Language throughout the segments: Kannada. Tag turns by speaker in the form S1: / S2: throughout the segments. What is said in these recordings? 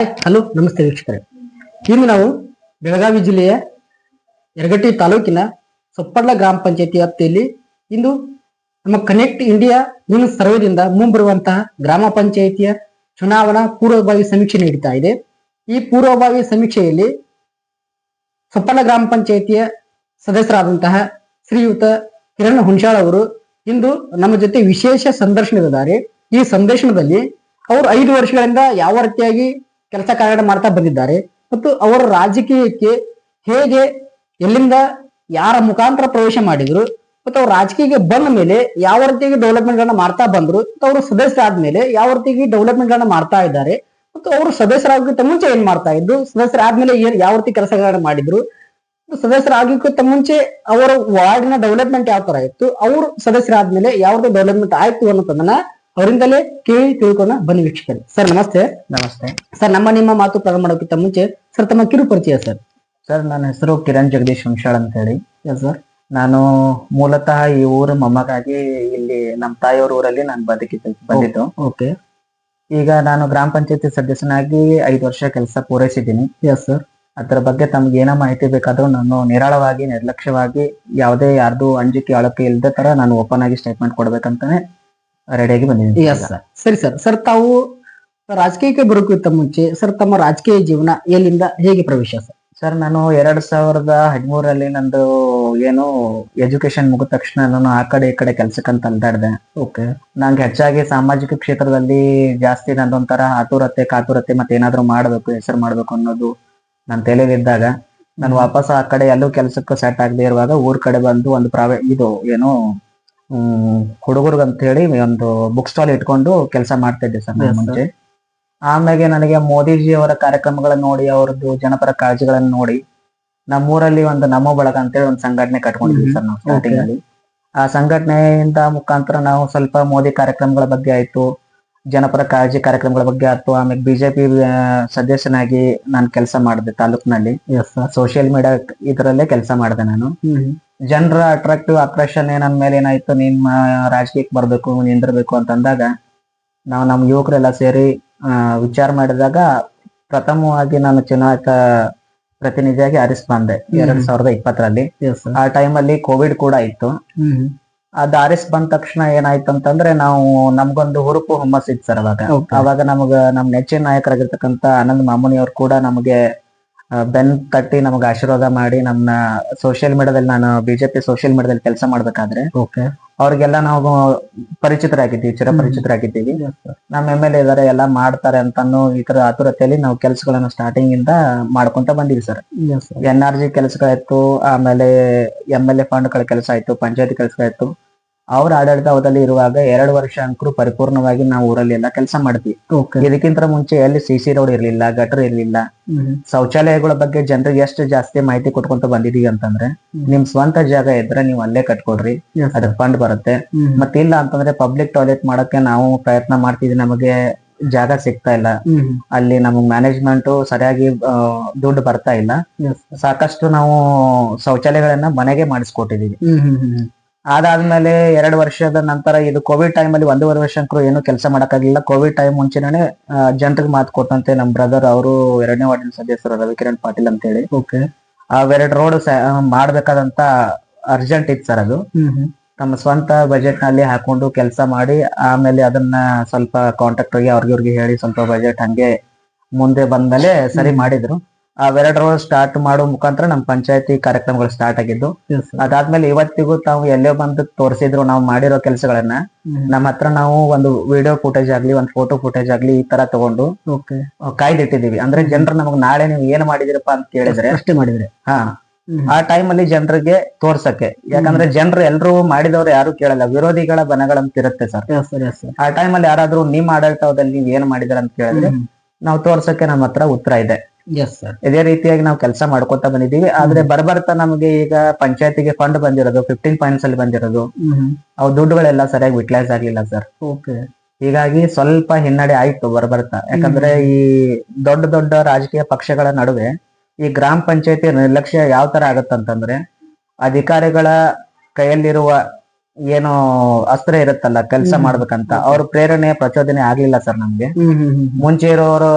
S1: ಹಲೋ, ನಮಸ್ತೆ ವೀಕ್ಷಕರೇ. ಇಂದು ನಾವು ಬೆಳಗಾವಿ ಜಿಲ್ಲೆಯ ಯರಗಟ್ಟಿ ತಾಲೂಕಿನ ಸೊಪ್ಪಳ್ಳ ಗ್ರಾಮ ಪಂಚಾಯತಿ ವ್ಯಾಪ್ತಿಯಲ್ಲಿ ಇಂದು ನಮ್ಮ ಕನೆಕ್ಟ್ ಇಂಡಿಯಾ ನ್ಯೂಸ್ ಸರ್ವೆದಿಂದ ಮುಂಬರುವಂತಹ ಗ್ರಾಮ ಪಂಚಾಯಿತಿಯ ಚುನಾವಣಾ ಪೂರ್ವಭಾವಿ ಸಮೀಕ್ಷೆ ನೀಡುತ್ತಾ ಇದೆ. ಈ ಪೂರ್ವಭಾವಿ ಸಮೀಕ್ಷೆಯಲ್ಲಿ ಸೊಪ್ಪಳ್ಳ ಗ್ರಾಮ ಪಂಚಾಯಿತಿಯ ಸದಸ್ಯರಾದಂತಹ ಶ್ರೀಯುತ ಕಿರಣ್ ಹುಣಸಾಳ್ ಅವರು ಇಂದು ನಮ್ಮ ಜೊತೆ ವಿಶೇಷ ಸಂದರ್ಶನವಿದ್ದಾರೆ ಈ ಸಂದರ್ಶನದಲ್ಲಿ ಅವರು ಐದು ವರ್ಷಗಳಿಂದ ಯಾವ ರೀತಿಯಾಗಿ ಕೆಲಸ ಕಾರ್ಯ ಮಾಡ್ತಾ ಬಂದಿದ್ದಾರೆ. ಮತ್ತು ಅವರ ರಾಜಕೀಯಕ್ಕೆ ಹೇಗೆ, ಎಲ್ಲಿಂದ, ಯಾರ ಮುಖಾಂತರ ಪ್ರವೇಶ ಮಾಡಿದ್ರು, ಮತ್ತು ಅವ್ರ ರಾಜಕೀಯಕ್ಕೆ ಬಂದ ಮೇಲೆ ಯಾವ ರೀತಿಯಾಗಿ ಡೆವಲಪ್ಮೆಂಟ್ ಗಳನ್ನ ಮಾಡ್ತಾ ಬಂದ್ರು, ಮತ್ತು ಅವರು ಸದಸ್ಯರಾದ್ಮೇಲೆ ಯಾವ ರೀತಿಯಾಗಿ ಡೆವಲಪ್ಮೆಂಟ್ ಗಳನ್ನ ಮಾಡ್ತಾ ಇದ್ದಾರೆ, ಮತ್ತು ಅವರು ಸದಸ್ಯರಾಗೋಕ್ಕಿಂತ ಮುಂಚೆ ಏನ್ ಮಾಡ್ತಾ ಇದ್ರು ಸದಸ್ಯರಾದ್ಮೇಲೆ ಏನ್, ಯಾವ ರೀತಿ ಕೆಲಸಗಳನ್ನ ಮಾಡಿದ್ರು ಸದಸ್ಯರಾಗಕ್ಕಿಂತ ಮುಂಚೆ ಅವರ ವಾರ್ಡಿನ ಡೆವಲಪ್ಮೆಂಟ್ ಯಾವ ತರ ಇತ್ತು, ಅವರು ಸದಸ್ಯರಾದ್ಮೇಲೆ ಯಾವ ರೀತಿ ಡೆವಲಪ್ಮೆಂಟ್ ಆಯ್ತು ಅನ್ನೋದನ್ನ ಅವರಿಂದಲೇ ಕೇಳಿ ತಿಳ್ಕೊಂಡ ಬನ್ನಿ ವೀಕ್ಷಕರು. ಸರ್ ನಮಸ್ತೆ.
S2: ನಮಸ್ತೆ.
S1: ಸರ್ ನಮ್ಮ ನಿಮ್ಮ ಮಾತು ಪ್ರಾರಂಭ ಮಾಡೋಕ್ಕಿಂತ ಮುಂಚೆ ಸರ್ ತಮ್ಮ ಕಿರು ಪರಿಚಯ ಸರ್.
S2: ಸರ್ ನನ್ನ ಹೆಸರು ಕಿರಣ್ ಜಗದೀಶ್ ಹುಂಶಾಳ್ ಅಂತ ಹೇಳಿ
S1: ಎಸ್ ಸರ್
S2: ನಾನು ಮೂಲತಃ ಈ ಊರು ಮೊಮ್ಮಗಾಗಿ ಇಲ್ಲಿ ನಮ್ಮ ತಾಯಿಯವ್ರ ಊರಲ್ಲಿ ನಾನು ಬದುಕಿ ಬಂದಿದ್ದು.
S1: ಓಕೆ.
S2: ಈಗ ನಾನು ಗ್ರಾಮ ಪಂಚಾಯತಿ ಸದಸ್ಯನಾಗಿ ಐದು ವರ್ಷ ಕೆಲಸ ಪೂರೈಸಿದ್ದೀನಿ.
S1: ಎಸ್ ಸರ್
S2: ಅದರ ಬಗ್ಗೆ ತಮ್ಗೆ ಏನೋ ಮಾಹಿತಿ ಬೇಕಾದ್ರೂ ನಾನು ನಿರಾಳವಾಗಿ ನಿರ್ಲಕ್ಷ್ಯವಾಗಿ ಯಾವುದೇ ಯಾರ್ದು ಅಂಜಿಕೆ ಅಳಕೆ ಇಲ್ಲದ ತರ ನಾನು ಓಪನ್ ಆಗಿ ಸ್ಟೇಟ್ಮೆಂಟ್ ಕೊಡ್ಬೇಕಂತಾನೆ ರೆಡಿಯಾಗಿ ಬಂದಿದ್ದೀನಿ
S1: ಎಸ್ ಸರ್ ಸರಿ ಸರ್ ಸರ್ ತಾವು ರಾಜಕೀಯಕ್ಕೆ ಬರೋಕ್ಕಿಂತ ಮುಂಚೆ ಸರ್ ತಮ್ಮ ರಾಜಕೀಯ ಜೀವನ ಎಲ್ಲಿಂದ ಹೇಗೆ ಪ್ರವೇಶ ಸರ್
S2: ಸರ್ ನಾನು ಎರಡ್ ಸಾವಿರದ ಹದಿಮೂರರಲ್ಲಿ ನಂದು ಏನು ಎಜುಕೇಶನ್ ಮುಗಿದ ತಕ್ಷಣ ನಾನು ಆ ಕಡೆ ಈ ಕಡೆ ಕೆಲ್ಸಕ್ಕಂತ ಅಲ್ದಾಡ್ದೆ
S1: ಓಕೆ
S2: ನಂಗೆ ಹೆಚ್ಚಾಗಿ ಸಾಮಾಜಿಕ ಕ್ಷೇತ್ರದಲ್ಲಿ ಜಾಸ್ತಿ ನಂದೊಂಥರ ಆತುರತೆ ಕಾತುರತೆ ಮತ್ತೆ ಏನಾದ್ರು ಮಾಡಬೇಕು ಹೆಸರು ಮಾಡ್ಬೇಕು ಅನ್ನೋದು ನನ್ನ ತಲೆಯಲ್ಲಿದ್ದಾಗ ನಾನು ವಾಪಸ್ ಆ ಕಡೆ ಎಲ್ಲೂ ಕೆಲಸಕ್ಕೆ ಸೆಟ್ ಆಗದೆ ಇರುವಾಗ ಊರ್ ಕಡೆ ಬಂದು ಒಂದು ಪ್ರಾವೇ ಇದು ಏನು ಹ್ಮ್ ಹುಡುಗರ್ಗಂತ ಹೇಳಿ ಒಂದು ಬುಕ್ ಸ್ಟಾಲ್ ಇಟ್ಕೊಂಡು ಕೆಲಸ ಮಾಡ್ತಾ ಇದ್ದೆ ಸರ್
S1: ನಾನು
S2: ಮುಂಚೆ ಆಮೇಲೆ ನನಗೆ ಮೋದಿಜಿ ಅವರ ಕಾರ್ಯಕ್ರಮಗಳನ್ನ ನೋಡಿ ಅವರದ್ದು ಜನಪರ ಕಾಳಜಿಗಳನ್ನ ನೋಡಿ ನಮ್ಮೂರಲ್ಲಿ ಒಂದು ನಮ್ಮ ಬಳಗ ಅಂತೇಳಿ ಒಂದು ಸಂಘಟನೆ ಕಟ್ಕೊಂಡಿದ್ವಿ. ಸರ್ ನಾವು ಸ್ಟಾರ್ಟಿಂಗ್. ಅಲ್ಲಿ ಆ ಸಂಘಟನೆಯಿಂದ ಮುಖಾಂತರ ನಾವು ಸ್ವಲ್ಪ ಮೋದಿ ಕಾರ್ಯಕ್ರಮಗಳ ಬಗ್ಗೆ ಆಯ್ತು ಜನಪರ ಕಾಳಜಿ ಕಾರ್ಯಕ್ರಮಗಳ ಬಗ್ಗೆ ಅಥವಾ ಆಮೇಲೆ ಬಿಜೆಪಿ ಸದಸ್ಯನಾಗಿ ನಾನು ಕೆಲಸ ಮಾಡಿದೆ ತಾಲೂಕಿನಲ್ಲಿ.
S1: ಎಸ್ ಸರ್
S2: ಸೋಷಿಯಲ್ ಮೀಡಿಯಾ ಇದರಲ್ಲೇ ಕೆಲಸ ಮಾಡಿದೆ ನಾನು. ಜನರ ಅಟ್ರಾಕ್ಟಿವ್ ಆಕರ್ಷಣೆ ನನ್ನ ಮೇಲೆ ಏನಾಯ್ತು ನಿಮ್ಮ ರಾಜಕೀಯಕ್ಕೆ ಬರ್ಬೇಕು ನಿಂದಿರ್ಬೇಕು ಅಂತಂದಾಗ ನಾವು ನಮ್ಮ ಯುವಕರೆಲ್ಲ ಸೇರಿ ಆ, ವಿಚಾರ ಮಾಡಿದಾಗ ಪ್ರಥಮವಾಗಿ ನಾನು ಚುನಾಯಿತ ಪ್ರತಿನಿಧಿಯಾಗಿ ಆರಿಸ್ ಬಂದೆ ಎರಡ್. ಸಾವಿರದ ಇಪ್ಪತ್ತರಲ್ಲಿ. ಆ ಟೈಮಲ್ಲಿ ಕೋವಿಡ್ ಕೂಡ ಇತ್ತು. ಅದ್ ಆರಿಸ್ ಬಂದ ತಕ್ಷಣ ಏನಾಯ್ತು ಅಂತಂದ್ರೆ ನಾವು ನಮ್ಗೊಂದು ಹುರುಪು ಹುಮ್ಮಸ್ ಇತ್ತು ಸರ್ ಅವಾಗ. ಅವಾಗ ನಮ್ಗ ನಮ್ ನೆಚ್ಚಿನ ನಾಯಕರಾಗಿರ್ತಕ್ಕಂತ ಆನಂದ್ ಮಾಮುನಿ ಅವ್ರು ಕೂಡ ನಮಗೆ ಬೆನ್ ಕಟ್ಟಿ ನಮಗೆ ಆಶೀರ್ವಾದ ಮಾಡಿ ನಮ್ನ ಸೋಷಿಯಲ್ ಮೀಡಿಯಾದಲ್ಲಿ ನಾನು ಬಿಜೆಪಿ ಸೋಷಿಯಲ್ ಮೀಡಿಯಾದಲ್ಲಿ ಕೆಲಸ ಮಾಡ್ಬೇಕಾದ್ರೆ
S1: ಓಕೆ
S2: ಅವ್ರಿಗೆಲ್ಲ ನಾವು ಪರಿಚಿತರಾಗಿದ್ದೀವಿ ಚಿರಪರಿಚಿತರಾಗಿದ್ದೀವಿ. ನಮ್ಮ ಎಂ ಎಲ್ ಎ ಇದಾರೆ ಎಲ್ಲ ಮಾಡ್ತಾರೆ ಅಂತಾನು ಈ ತರ ಆತುರತೆಯಲ್ಲಿ ನಾವು ಕೆಲಸಗಳನ್ನ ಸ್ಟಾರ್ಟಿಂಗ್ ಇಂದ ಮಾಡ್ಕೊಂತ ಬಂದಿವಿ ಸರ್ ಎನ್ ಆರ್ ಜಿ ಕೆಲಸಗಳಾಯ್ತು ಆಮೇಲೆ ಎಂ ಎಲ್ ಎ ಫಂಡ್ಗಳ ಕೆಲಸ ಆಯ್ತು ಪಂಚಾಯತಿ ಕೆಲಸಗಳಾಯ್ತು ಅವ್ರ ಆಡಳಿತದಲ್ಲಿ ಇರುವಾಗ ಎರಡು ವರ್ಷ ಅಂಕರು ಪರಿಪೂರ್ಣವಾಗಿ ನಾವು ಊರಲ್ಲಿ ಎಲ್ಲ ಕೆಲಸ
S1: ಮಾಡ್ತೀವಿ.
S2: ಇದಕ್ಕಿಂತ ಮುಂಚೆ ಎಲ್ಲಿ ಸಿ ಸಿ ರೋಡ್ ಇರ್ಲಿಲ್ಲ ಗಟರ್ ಇರ್ಲಿಲ್ಲ. ಶೌಚಾಲಯಗಳ ಬಗ್ಗೆ ಜನರಿಗೆ ಎಷ್ಟು ಜಾಸ್ತಿ ಮಾಹಿತಿ ಕೊಟ್ಕೊಂತ ಬಂದಿದೀವಿ ಅಂತಂದ್ರೆ ನಿಮ್ ಸ್ವಂತ ಜಾಗ ಇದ್ರೆ ನೀವು ಅಲ್ಲೇ ಕಟ್ಕೊಡ್ರಿ
S1: ಅದಕ್ಕೆ
S2: ಅದ್ರ ಫಂಡ್ ಬರುತ್ತೆ.
S1: ಮತ್ತಿಲ್ಲ
S2: ಮತ್ತೆ ಇಲ್ಲ ಅಂತಂದ್ರೆ ಪಬ್ಲಿಕ್ ಟಾಯ್ಲೆಟ್ ಮಾಡಕ್ಕೆ ನಾವು ಪ್ರಯತ್ನ ಮಾಡ್ತಿದ್ವಿ ನಮಗೆ ಜಾಗ ಸಿಗ್ತಾ ಇಲ್ಲ. ಅಲ್ಲಿ ನಮಗ್ ಮ್ಯಾನೇಜ್ಮೆಂಟ್ ಸರಿಯಾಗಿ ದುಡ್ಡು ಬರ್ತಾ ಇಲ್ಲ. ಸಾಕಷ್ಟು ನಾವು ಶೌಚಾಲಯಗಳನ್ನ ಮನೆಗೆ ಮಾಡಿಸ್ಕೊಟ್ಟಿದೀವಿ. ಅದಾದ್ಮೇಲೆ ಎರಡು ವರ್ಷದ ನಂತರ ಇದು ಕೋವಿಡ್ ಟೈಮ್ ಅಲ್ಲಿ ಒಂದೂವರೆ ವರ್ಷ ಅಂಕರು ಏನು ಕೆಲಸ ಮಾಡಕ್ಕಾಗಿಲ್ಲ ಕೋವಿಡ್ ಟೈಮ್ ಮುಂಚೆನೇ ಜನರಿಗೆ ಮಾತು ಕೊಟ್ಟಂತೆ ನಮ್ ಬ್ರದರ್ ಅವರು ಎರಡನೇ ವಾರ್ಡಿನ ಸದಸ್ಯರು ರವಿಕಿರಣ್ ಪಾಟೀಲ್ ಅಂತ ಹೇಳಿ
S1: ಓಕೆ
S2: ಅವೆರಡು ರೋಡ್ ಮಾಡ್ಬೇಕಾದಂತ ಅರ್ಜೆಂಟ್ ಇತ್ತು ಸರ್ ಅದು. ತಮ್ಮ ಸ್ವಂತ ಬಜೆಟ್ನಲ್ಲಿ ಹಾಕೊಂಡು ಕೆಲಸ ಮಾಡಿ ಆಮೇಲೆ ಅದನ್ನ ಸ್ವಲ್ಪ ಕಾಂಟ್ರಾಕ್ಟರ್ಗೆ ಅವ್ರಿಗೆ ಇವ್ರಿಗೆ ಹೇಳಿ ಸ್ವಲ್ಪ ಬಜೆಟ್ ಹಂಗೆ ಮುಂದೆ ಬಂದ್ಮೇಲೆ ಸರಿ ಮಾಡಿದ್ರು. ಅವೆರಡು ರೋಡ್ ಸ್ಟಾರ್ಟ್ ಮಾಡೋ ಮುಖಾಂತರ ನಮ್ಮ ಪಂಚಾಯತಿ ಕಾರ್ಯಕ್ರಮಗಳು ಸ್ಟಾರ್ಟ್ ಆಗಿದ್ದು. ಅದಾದ್ಮೇಲೆ ಇವತ್ತಿಗೂ ತಾವು ಎಲ್ಲೇ ಬಂದು ತೋರಿಸಿದ್ರು ನಾವು ಮಾಡಿರೋ ಕೆಲಸಗಳನ್ನ ನಮ್ಮ ಹತ್ರ ನಾವು ಒಂದು ವಿಡಿಯೋ ಫುಟೇಜ್ ಆಗ್ಲಿ ಒಂದು ಫೋಟೋ ಫುಟೇಜ್ ಆಗ್ಲಿ ಈ ತರ ತಗೊಂಡು ಕಾಯ್ದಿಟ್ಟಿದೀವಿ ಅಂದ್ರೆ ಜನರು ನಮಗ್ ನಾಳೆ ನೀವು ಏನ್ ಮಾಡಿದಿರಪ್ಪ ಅಂತ ಕೇಳಿದ್ರೆ
S1: ಅಷ್ಟೇ ಮಾಡಿದ್ರೆ.
S2: ಹಾ. ಆ ಟೈಮ್ ಅಲ್ಲಿ ಜನರಿಗೆ ತೋರ್ಸಕ್ಕೆ. ಯಾಕಂದ್ರೆ ಜನರು ಎಲ್ರು ಮಾಡಿದವ್ರು ಯಾರು ಕೇಳಲ್ಲ. ವಿರೋಧಿಗಳ ಬನಗಳಂತ ಇರುತ್ತೆ ಸರ್ ಆ ಟೈಮ್ ಅಲ್ಲಿ ಯಾರಾದ್ರೂ ನಿಮ್ ಆಡಳಿತದಲ್ಲಿ ನೀವ್ ಏನ್ ಮಾಡಿದಾರ ಅಂತ ಕೇಳಿದ್ರೆ ನಾವು ತೋರ್ಸಕ್ಕೆ ನಮ್ಮ ಹತ್ರ ಉತ್ತರ ಇದೆ. ಇದೇ ರೀತಿಯಾಗಿ ನಾವು ಕೆಲಸ ಮಾಡ್ಕೊತಾ ಬಂದಿದೀವಿ ಆದ್ರೆ ಬರ್ಬರ್ತಾ ನಮಗೆ ಈಗ ಪಂಚಾಯತಿಗೆ ಫಂಡ್ ಬಂದಿರೋದು ಫಿಫ್ಟೀನ್ ಪಾಯಿಂಟ್ಸ್ ಅಲ್ಲಿ ಬಂದಿರೋದು. ಅವು ದುಡ್ಡುಗಳೆಲ್ಲ ಸರಿಯಾಗಿ ಯುಟಿಲೈಸ್ ಆಗ್ಲಿಲ್ಲ ಸರ್
S1: ಓಕೆ
S2: ಹೀಗಾಗಿ ಸ್ವಲ್ಪ ಹಿನ್ನಡೆ ಆಯ್ತು ಬರ್ಬರ್ತಾ. ಯಾಕಂದ್ರೆ ಈ ದೊಡ್ಡ ದೊಡ್ಡ ರಾಜಕೀಯ ಪಕ್ಷಗಳ ನಡುವೆ ಈ ಗ್ರಾಮ ಪಂಚಾಯತಿ ನಿರ್ಲಕ್ಷ್ಯ ಯಾವ ತರ ಆಗತ್ತಂತಂದ್ರೆ ಅಧಿಕಾರಿಗಳ ಕೈಯಲ್ಲಿರುವ ಏನು ಅಸ್ತ್ರ ಇರುತ್ತಲ್ಲ ಕೆಲಸ. ಮಾಡ್ಬೇಕಂತ ಅವ್ರ ಪ್ರೇರಣೆ ಪ್ರಚೋದನೆ ಆಗ್ಲಿಲ್ಲ ಸರ್ ನಮ್ಗೆ. ಮುಂಚೆ ಇರೋರು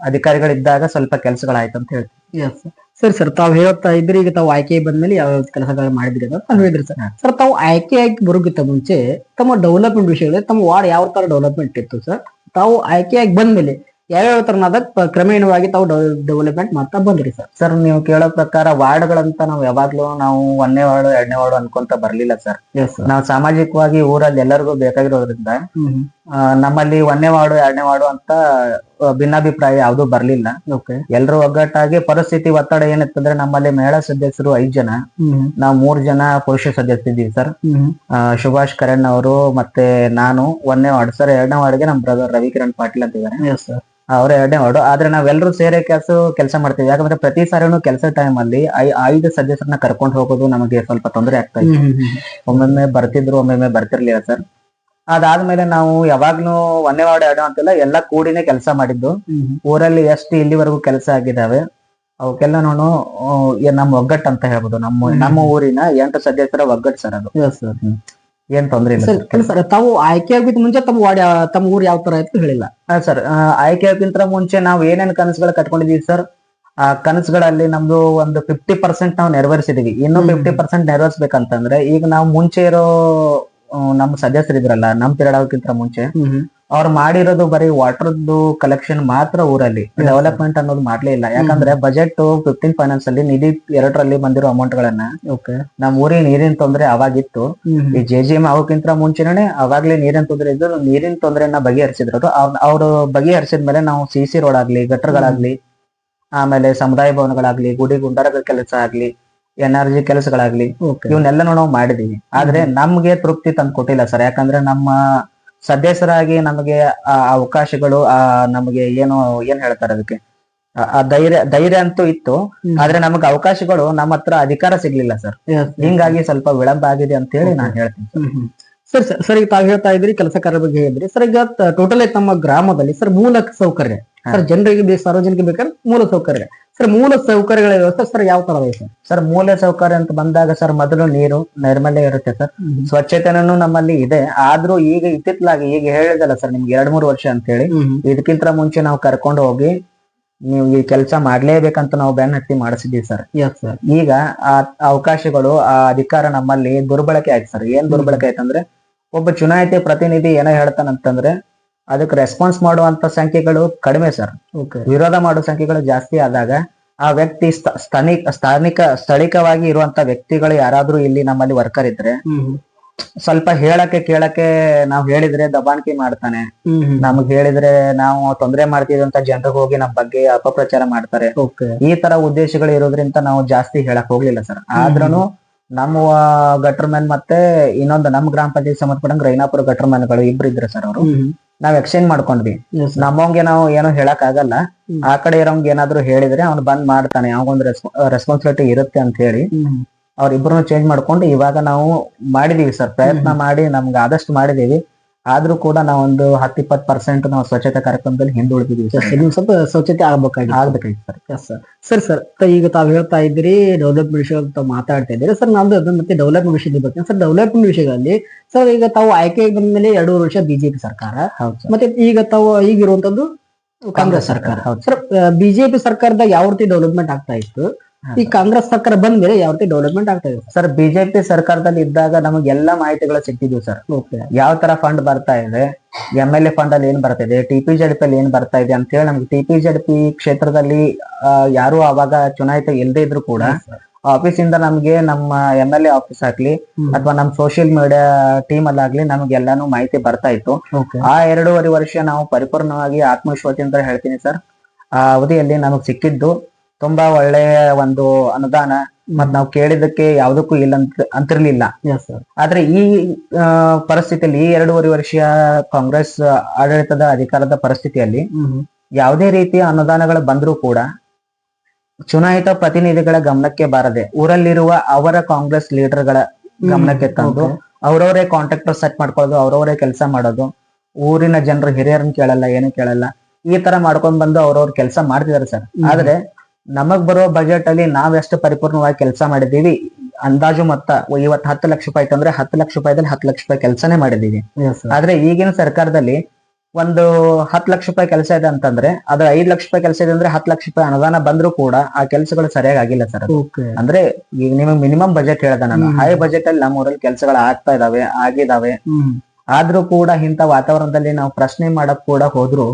S2: ಅಧಿಕಾರಿಗಳಿದ್ದಾಗ ಸ್ವಲ್ಪ ಕೆಲಸಗಳಾಯ್ತು ಅಂತ ಹೇಳ್ತೀವಿ.
S1: ಎಸ್ ಸರಿ ಸರ್ ತಾವು ಹೇಳ್ತಾ ಇದ್ರಿ ಈಗ ತಾವು ಆಯ್ಕೆ ಬಂದ್ಮೇಲೆ ಯಾವ ಕೆಲಸಗಳು ಮಾಡಿದ್ರಿ ಅಂತ ತಾವು ಹೇಳಿದ್ರಿ ಸರ್ ಸರ್ ತಾವು ಆಯ್ಕೆ ಆಗಿ ಬರುಗಿತ್ತ ಮುಂಚೆ ತಮ್ಮ ಡೆವಲಪ್ಮೆಂಟ್ ವಿಷಯಗಳು ತಮ್ಮ ವಾರ್ಡ್ ಯಾವ ತರ ಡೆವಲಪ್ಮೆಂಟ್ ಇತ್ತು ಸರ್ ತಾವು ಆಯ್ಕೆ ಆಗಿ ಬಂದ್ಮೇಲೆ ಯಾವ್ಯಾವ ತರನಾದ ಕ್ರಮೇಣವಾಗಿ ತಾವು ಡೆವಲಪ್ಮೆಂಟ್ ಮಾಡ್ತಾ ಬಂದ್ರಿ ಸರ್
S2: ಸರ್ ನೀವು ಕೇಳೋ ಪ್ರಕಾರ ವಾರ್ಡ್ಗಳಂತ ನಾವು ಯಾವಾಗ್ಲೂ ನಾವು ಒಂದನೇ ವಾರ್ಡ್ ಎರಡನೇ ವಾರ್ಡ್ ಅನ್ಕೊಂತ ಬರ್ಲಿಲ್ಲ ಸರ್
S1: ಎಸ್
S2: ನಾವು ಸಾಮಾಜಿಕವಾಗಿ ಊರಲ್ಲಿ ಎಲ್ಲರಿಗೂ ಬೇಕಾಗಿರೋದ್ರಿಂದ ನಮ್ಮಲ್ಲಿ ಒಂದನೇ ವಾರ್ಡು ಎರಡನೇ ವಾರ್ಡು ಅಂತ ಭಿನ್ನಾಭಿಪ್ರಾಯ ಯಾವ್ದು ಬರ್ಲಿಲ್ಲ. ಎಲ್ರು ಒಗ್ಗಟ್ಟಾಗಿ ಪರಿಸ್ಥಿತಿ ಒತ್ತಡ ಏನಿತ್ತಂದ್ರೆ ನಮ್ಮಲ್ಲಿ ಮಹಿಳಾ ಸದಸ್ಯರು ಐದ್ ಜನ. ನಾವು ಮೂರ್ ಜನ ಪುರುಷ ಸದಸ್ಯರಿದ್ದೀವಿ ಸರ್. ಸುಭಾಷ್ ಕರಣ್ ಅವರು ಮತ್ತೆ ನಾನು ಒಂದನೇ ವಾರ್ಡ್. ಸರ್ ಎರಡನೇ ವಾರ್ಡ್ಗೆ ನಮ್ಮ ಬ್ರದರ್ ರವಿಕಿರಣ್ ಪಾಟೀಲ್ ಅಂತ
S1: ಸರ್
S2: ಅವ್ರ ಎರಡನೇ ವಾರ್ಡು. ಆದ್ರೆ ನಾವೆಲ್ಲರೂ ಸೇರೆ ಕೆಲಸ ಕೆಲಸ ಮಾಡ್ತೀವಿ. ಯಾಕಂದ್ರೆ ಪ್ರತಿ ಸಾರಿನೂ ಕೆಲಸ ಟೈಮ್ ಅಲ್ಲಿ ಐದು ಸದಸ್ಯರನ್ನ ಕರ್ಕೊಂಡು ಹೋಗೋದು ನಮಗೆ ಸ್ವಲ್ಪ ತೊಂದರೆ ಆಗ್ತಾ ಇತ್ತು ಒಮ್ಮೊಮ್ಮೆ ಬರ್ತಿದ್ರು ಒಮ್ಮೊಮ್ಮೆ ಬರ್ತಿರ್ಲಿಲ್ಲ ಸರ್. ಅದಾದ್ಮೇಲೆ ನಾವು ಯಾವಾಗ್ಲೂ ಒಂದೇ ವಾರ್ಡ್ ಎರಡು ಅಂತೆಲ್ಲ ಎಲ್ಲ ಕೂಡಿನೇ ಕೆಲಸ ಮಾಡಿದ್ದು. ಊರಲ್ಲಿ ಎಷ್ಟು ಇಲ್ಲಿವರೆಗೂ ಕೆಲಸ ಆಗಿದಾವೆ ಅವಕ್ಕೆಲ್ಲ ನಾನು ನಮ್ಮ ಒಗ್ಗಟ್ಟು ಅಂತ ಹೇಳ್ಬೋದು. ನಮ್ಮ ನಮ್ಮ ಊರಿನ ಎಂಟು ಸದಸ್ಯರ ಒಗ್ಗಟ್ಟು ಸರ್ ಅದು. ಏನ್ ತೊಂದ್ರೆ ಇಲ್ಲ
S1: ಸರ್ ತಾವು ಆಯ್ಕೆ ಆಗಿದ್ ಮುಂಚೆ ತಮ್ಮ ವಾರ್ಡ್ ತಮ್ಮ ಊರ್ ಯಾವ ತರ ಇತ್ತು ಹೇಳಿಲ್ಲ?
S2: ಸರ್ ಆಯ್ಕೆ ಆಗಿಂತ ಮುಂಚೆ ನಾವು ಏನೇನ್ ಕನಸುಗಳು ಕಟ್ಕೊಂಡಿದೀವಿ ಸರ್ ಆ ಕನಸುಗಳಲ್ಲಿ ನಮ್ದು ಒಂದು ಫಿಫ್ಟಿ ಪರ್ಸೆಂಟ್ ನಾವು ನೆರವೇರಿಸಿದೀವಿ. ಇನ್ನೂ. ಫಿಫ್ಟಿ ಪರ್ಸೆಂಟ್ ನೆರವೇರಿಸ್ಬೇಕಂತಂದ್ರೆ ಈಗ ನಾವು ಮುಂಚೆ ಇರೋ ಸದಸ್ಯರು ಸದಸ್ಯರಿದ್ರಲ್ಲ ನಮ್ ತಿರುಗಾಡೋಕ್ಕಿಂತ ಮುಂಚೆ ಅವ್ರು ಮಾಡಿರೋದು ಬರೀ ವಾಟರ್ದು ಕಲೆಕ್ಷನ್ ಮಾತ್ರ ಊರಲ್ಲಿ. ಡೆವಲಪ್ಮೆಂಟ್ ಅನ್ನೋದು ಮಾಡ್ಲೇ ಇಲ್ಲ. ಯಾಕಂದ್ರೆ ಬಜೆಟ್ ಫಿಫ್ಟೀನ್ ಫೈನಾನ್ಸ್ ಅಲ್ಲಿ ನಿಧಿ ಎರಡರಲ್ಲಿ ಬಂದಿರೋ ಅಮೌಂಟ್ ಗಳನ್ನ
S1: ಓಕೆ.
S2: ನಮ್ಮ ಊರಿಗೆ ನೀರಿನ ತೊಂದರೆ ಅವಾಗಿತ್ತು. ಈ ಜೆ ಜಿ ಎಂ ಆಗೋಕ್ಕಿಂತ ಮುಂಚೆನೆ ಅವಾಗ್ಲೇ ನೀರಿನ ತೊಂದರೆ ಇದ್ದು ನೀರಿನ ತೊಂದರೆಯನ್ನ ಬಗೆಹರಿಸಿದ್ರು ಅವ್ರು ಬಗೆಹರಿಸಿದ ಮೇಲೆ ನಾವು ಸಿ ಸಿ ರೋಡ್ ಆಗ್ಲಿ ಗಟ್ಟರ್ಗಳಾಗ್ಲಿ ಆಮೇಲೆ ಸಮುದಾಯ ಭವನಗಳಾಗ್ಲಿ ಗುಡಿ ಗುಂಡಾರಗಳ ಕೆಲಸ ಆಗ್ಲಿ ಎನ್ ಆರ್ ಜಿ ಕೆಲಸಗಳಾಗ್ಲಿ ಇವನ್ನೆಲ್ಲನೂ ನಾವು ಮಾಡಿದೀವಿ. ಆದ್ರೆ ನಮ್ಗೆ ತೃಪ್ತಿ ತಂದು ಕೊಟ್ಟಿಲ್ಲ ಸರ್. ಯಾಕಂದ್ರೆ ನಮ್ಮ ಸದಸ್ಯರಾಗಿ ನಮಗೆ ಆ ಅವಕಾಶಗಳು ಆ ನಮಗೆ ಏನು ಏನ್ ಹೇಳ್ತಾರೆ ಅದಕ್ಕೆ? ಆ- ಧೈರ್ಯ ಧೈರ್ಯ ಅಂತೂ ಇತ್ತು. ಆದ್ರೆ ನಮಗೆ ಅವಕಾಶಗಳು ನಮ್ಮ ಹತ್ರ ಅಧಿಕಾರ ಸಿಗ್ಲಿಲ್ಲ ಸರ್. ಹಿಂಗಾಗಿ ಸ್ವಲ್ಪ ವಿಳಂಬ ಆಗಿದೆ ಅಂತ ಹೇಳಿ ನಾನು ಹೇಳ್ತೀನಿ
S1: ಸರ್. ಸರ್ ಈಗ ತಾವು ಹೇಳ್ತಾ ಇದ್ರಿ ಕೆಲಸ ಕಾರ್ಯ ಬಗ್ಗೆ ಹೇಳಿದ್ರಿ. ಸರ್ ಈಗ ಟೋಟಲ್ ತಮ್ಮ ಗ್ರಾಮದಲ್ಲಿ ಸರ್ ಮೂಲ ಸೌಕರ್ಯ ಸರ್ ಜನರಿಗೆ ಸಾರ್ವಜನಿಕ ಬೇಕಾದ್ರೆ ಮೂಲ ಸೌಕರ್ಯ ಸರ್ ಮೂಲ ಸೌಕರ್ಯಗಳ ವ್ಯವಸ್ಥೆ ಸರ್ ಯಾವ ತರ ಇದೆ ಸರ್?
S2: ಸರ್ ಮೂಲ ಸೌಕರ್ಯ ಅಂತ ಬಂದಾಗ ಸರ್ ಮೊದಲು ನೀರು ನೈರ್ಮಲ್ಯ ಇರುತ್ತೆ ಸರ್. ಸ್ವಚ್ಛತೆನೂ ನಮ್ಮಲ್ಲಿ ಇದೆ. ಆದ್ರೂ ಈಗ ಇತ್ತಿತ್ತಲಾಗಿ ಈಗ ಹೇಳಿದಲ್ಲ ಸರ್ ನಿಮ್ಗೆ ಎರಡ್ ಮೂರು ವರ್ಷ ಅಂತ ಹೇಳಿ ಇದಕ್ಕಿಂತ ಮುಂಚೆ ನಾವು ಕರ್ಕೊಂಡು ಹೋಗಿ ನೀವು ಈ ಕೆಲಸ ಮಾಡ್ಲೇಬೇಕಂತ ನಾವು ಬೆನ್ನಟ್ಟಿ ಹತ್ತಿ ಮಾಡಿಸಿದೀವಿ ಸರ್.
S1: ಸರ್
S2: ಈಗ ಆ ಅವಕಾಶಗಳು ಆ ಅಧಿಕಾರ ನಮ್ಮಲ್ಲಿ ದುರ್ಬಳಕೆ ಆಯ್ತು ಸರ್. ಏನ್ ದುರ್ಬಳಕೆ ಆಯ್ತಂದ್ರೆ ಒಬ್ಬ ಚುನಾಯಿತ ಪ್ರತಿನಿಧಿ ಏನೋ ಹೇಳ್ತಾನಂತಂದ್ರೆ ಅದಕ್ಕೆ ರೆಸ್ಪಾನ್ಸ್ ಮಾಡುವಂತ ಸಂಖ್ಯೆಗಳು ಕಡಿಮೆ ಸರ್
S1: ಓಕೆ
S2: ವಿರೋಧ ಮಾಡೋ ಸಂಖ್ಯೆಗಳು ಜಾಸ್ತಿ ಆದಾಗ ಆ ವ್ಯಕ್ತಿ ಸ್ಥ- ಸ್ಥಾನಿಕ ಸ್ಥಾನಿಕ ಸ್ಥಳೀಕವಾಗಿ ಇರುವಂತ ವ್ಯಕ್ತಿಗಳು ಯಾರಾದ್ರೂ ಇಲ್ಲಿ ನಮ್ಮಲ್ಲಿ ವರ್ಕರ್ ಇದ್ರೆ ಸ್ವಲ್ಪ ಹೇಳಕ್ಕೆ ಕೇಳಕ್ಕೆ ನಾವ್ ಹೇಳಿದ್ರೆ ದಬಾಣಿಕೆ ಮಾಡ್ತಾನೆ. ನಮಗ್ ಹೇಳಿದ್ರೆ ನಾವು ತೊಂದರೆ ಮಾಡ್ತಿದಂತ ಅಂತ ಜನರಿಗೆ ಹೋಗಿ ನಮ್ ಬಗ್ಗೆ ಅಪಪ್ರಚಾರ ಮಾಡ್ತಾರೆ. ಈ ತರ ಉದ್ದೇಶಗಳು ಇರೋದ್ರಿಂದ ನಾವು ಜಾಸ್ತಿ ಹೇಳಕ್ ಹೋಗ್ಲಿಲ್ಲ ಸರ್ ಆದ್ರೂ ನಮ್ಮ ಮ್ಯಾನ್ ಮತ್ತೆ ಇನ್ನೊಂದು ನಮ್ ಗ್ರಾಮ ಪಂಚಾಯತ್ ಸಂಬಂಧಪಟ್ಟಂಗ ರೈನಾಪುರ ಮ್ಯಾನ್ಗಳು ಇಬ್ರು ಇದ್ರು ಸರ್ ಅವರು. ನಾವ್ ಎಕ್ಸ್ಚೇಂಜ್ ಮಾಡ್ಕೊಂಡ್ವಿ. ನಮ್ಮಂಗೆ ನಾವು ಏನೋ ಹೇಳಕ್ ಆಗಲ್ಲ. ಆ ಕಡೆ ಇರೋಂಗ್ ಏನಾದ್ರು ಹೇಳಿದ್ರೆ ಅವ್ನು ಬಂದ್ ಮಾಡ್ತಾನೆ. ಅವಂಗೊಂದು ರೆಸ್ಪಾನ್ಸಿಬಿಲಿಟಿ ಇರುತ್ತೆ ಅಂತ ಹೇಳಿ ಅವ್ರಿಬ್ರು ಚೇಂಜ್ ಮಾಡ್ಕೊಂಡು ಇವಾಗ ನಾವು ಮಾಡಿದೀವಿ ಸರ್ ಪ್ರಯತ್ನ ಮಾಡಿ ನಮ್ಗೆ ಆದಷ್ಟು ಮಾಡಿದೀವಿ. ಆದ್ರೂ ಕೂಡ ನಾವೊಂದು ಹತ್ತು ಇಪ್ಪತ್ ಪರ್ಸೆಂಟ್ ನಾವು ಸ್ವಚ್ಛತಾ ಕಾರ್ಯಕ್ರಮದಲ್ಲಿ ಹಿಂದುಳಿದಿದ್ದೀವಿ ಸರ್
S1: ಸ್ವಲ್ಪ ಸ್ವಚ್ಛತೆ ಆಗ್ಬೇಕಾಗಿ
S2: ಆಗ್ಬೇಕಾಗಿತ್ತು ಸರ್.
S1: ಎಸ್ ಸರ್ ಸರಿ ಸರ್ ಈಗ ತಾವು ಹೇಳ್ತಾ ಇದ್ರಿ ಡೆವಲಪ್ಮೆಂಟ್ ವಿಷಯ ತಾವು ಮಾತಾಡ್ತಾ ಇದ್ದೀರಿ. ಸರ್ ನಮ್ದು ಅದು ಮತ್ತೆ ಡೆವಲಪ್ಮೆಂಟ್ ವಿಷಯದ ಬಗ್ಗೆ ಸರ್ ಡೆವಲಪ್ಮೆಂಟ್ ವಿಷಯಗಳಲ್ಲಿ ಸರ್ ಈಗ ತಾವು ಆಯ್ಕೆ ಬಂದ ಮೇಲೆ ಎರಡೂವರೆ ವರ್ಷ ಬಿಜೆಪಿ ಸರ್ಕಾರ. ಮತ್ತೆ ಈಗ ತಾವು ಈಗ ಇರುವಂತದ್ದು ಕಾಂಗ್ರೆಸ್ ಸರ್ಕಾರ.
S2: ಹೌದು
S1: ಸರ್. ಬಿಜೆಪಿ ಸರ್ಕಾರದಾಗ ಯಾವ ರೀತಿ ಡೆವಲಪ್ಮೆಂಟ್ ಆಗ್ತಾ ಇತ್ತು? ಈ ಕಾಂಗ್ರೆಸ್ ಸರ್ಕಾರ ಬಂದ ಮೇಲೆ ಯಾವ ರೀತಿ ಡೆವಲಪ್ಮೆಂಟ್ ಆಗ್ತಾ ಇದೆ?
S2: ಸರ್ ಬಿಜೆಪಿ ಸರ್ಕಾರದಲ್ಲಿ ಇದ್ದಾಗ ನಮಗೆ ಎಲ್ಲಾ ಮಾಹಿತಿಗಳು ಸಿಕ್ತಿದ್ವು ಸರ್
S1: ಓಕೆ
S2: ಯಾವ ತರ ಫಂಡ್ ಬರ್ತಾ ಇದೆ ಎಂ ಎಲ್ ಎ ಫಂಡ್ ಅಲ್ಲಿ ಏನ್ ಬರ್ತಾ ಇದೆ ಟಿ ಪಿ ಜೆಡ್ ಪಿ ಅಲ್ಲಿ ಏನ್ ಬರ್ತಾ ಇದೆ ಅಂತ ಹೇಳಿ ನಮ್ಗೆ ಟಿ ಪಿ ಜೆಡ್ ಪಿ ಕ್ಷೇತ್ರದಲ್ಲಿ ಯಾರು ಅವಾಗ ಚುನಾಯಿತ ಇಲ್ಲದೆ ಇದ್ರು ಕೂಡ ಆಫೀಸ್ ಇಂದ ನಮ್ಗೆ ನಮ್ಮ ಎಂ ಎಲ್ ಎ ಆಫೀಸ್ ಆಗ್ಲಿ ಅಥವಾ ನಮ್ ಸೋಷಿಯಲ್ ಮೀಡಿಯಾ ಟೀಮ್ ಅಲ್ಲಾಗ್ಲಿ ನಮ್ಗೆ ಎಲ್ಲಾನು ಮಾಹಿತಿ ಬರ್ತಾ ಇತ್ತು. ಆ ಎರಡೂವರೆ ವರ್ಷ ನಾವು ಪರಿಪೂರ್ಣವಾಗಿ ಆತ್ಮವಿಶ್ವಾಸದಿಂದ ಹೇಳ್ತೀನಿ ಸರ್ ಆ ಅವಧಿಯಲ್ಲಿ ನಮಗ್ ಸಿಕ್ಕಿದ್ದು ತುಂಬಾ ಒಳ್ಳೆಯ ಒಂದು ಅನುದಾನ ಮತ್ ನಾವು ಕೇಳಿದಕ್ಕೆ ಯಾವ್ದಕ್ಕೂ ಇಲ್ಲ ಅಂತ ಅಂತಿರ್ಲಿಲ್ಲ. ಆದ್ರೆ ಈ ಪರಿಸ್ಥಿತಿಯಲ್ಲಿ ಈ ಎರಡೂವರೆ ವರ್ಷ ಕಾಂಗ್ರೆಸ್ ಆಡಳಿತದ ಅಧಿಕಾರದ ಪರಿಸ್ಥಿತಿಯಲ್ಲಿ ಯಾವುದೇ ರೀತಿಯ ಅನುದಾನಗಳು ಬಂದರೂ ಕೂಡ ಚುನಾಯಿತ ಪ್ರತಿನಿಧಿಗಳ ಗಮನಕ್ಕೆ ಬಾರದೆ ಊರಲ್ಲಿರುವ ಅವರ ಕಾಂಗ್ರೆಸ್ ಲೀಡರ್ಗಳ ಗಮನಕ್ಕೆ ತಂದು ಅವ್ರವರೇ ಕಾಂಟ್ರಾಕ್ಟರ್ ಸೆಟ್ ಮಾಡ್ಕೊಳ್ಳೋದು ಅವ್ರವರೇ ಕೆಲಸ ಮಾಡೋದು ಊರಿನ ಜನರು ಹಿರಿಯರನ್ನ ಕೇಳಲ್ಲ ಏನು ಕೇಳಲ್ಲ ಈ ತರ ಮಾಡ್ಕೊಂಡ್ ಬಂದು ಅವ್ರವ್ರ ಕೆಲಸ ಮಾಡ್ತಿದಾರೆ ಸರ್ ಆದ್ರೆ ನಮಗ್ ಬರೋ ಬಜೆಟ್ ಅಲ್ಲಿ ನಾವ್ ಎಷ್ಟು ಪರಿಪೂರ್ಣವಾಗಿ ಕೆಲಸ ಮಾಡಿದೀವಿ ಅಂದಾಜು ಮೊತ್ತ ಇವತ್ತು ಹತ್ತು ಲಕ್ಷ ರೂಪಾಯಿ ಅಂದ್ರೆ ಹತ್ತು ಲಕ್ಷ ರೂಪಾಯಿದಲ್ಲಿ ಹತ್ತು ಲಕ್ಷ ರೂಪಾಯಿ ಕೆಲಸನೇ ಮಾಡಿದೀವಿ ಆದ್ರೆ ಈಗಿನ ಸರ್ಕಾರದಲ್ಲಿ ಒಂದು ಹತ್ತು ಲಕ್ಷ ರೂಪಾಯಿ ಕೆಲಸ ಇದೆ ಅಂತಂದ್ರೆ ಅದು ಐದ್ ಲಕ್ಷ ರೂಪಾಯಿ ಕೆಲಸ ಇದೆ ಅಂದ್ರೆ ಹತ್ತು ಲಕ್ಷ ರೂಪಾಯಿ ಅನುದಾನ ಬಂದ್ರು ಕೂಡ ಆ ಕೆಲಸಗಳು ಸರಿಯಾಗಿ ಆಗಿಲ್ಲ ಸರ್ ಅಂದ್ರೆ ಈಗ ನಿಮಗೆ ಮಿನಿಮಮ್ ಬಜೆಟ್ ಹೇಳ್ದೆ ನಾನು. ಹೈ ಬಜೆಟ್ ಅಲ್ಲಿ ನಮ್ಮ ಊರಲ್ಲಿ ಕೆಲಸಗಳು ಆಗ್ತಾ ಇದಾವೆ ಆಗಿದಾವೆ. ಆದ್ರೂ ಕೂಡ ಇಂಥ ವಾತಾವರಣದಲ್ಲಿ ನಾವು ಪ್ರಶ್ನೆ ಮಾಡಕ್ ಕೂಡ ಹೋದ್ರು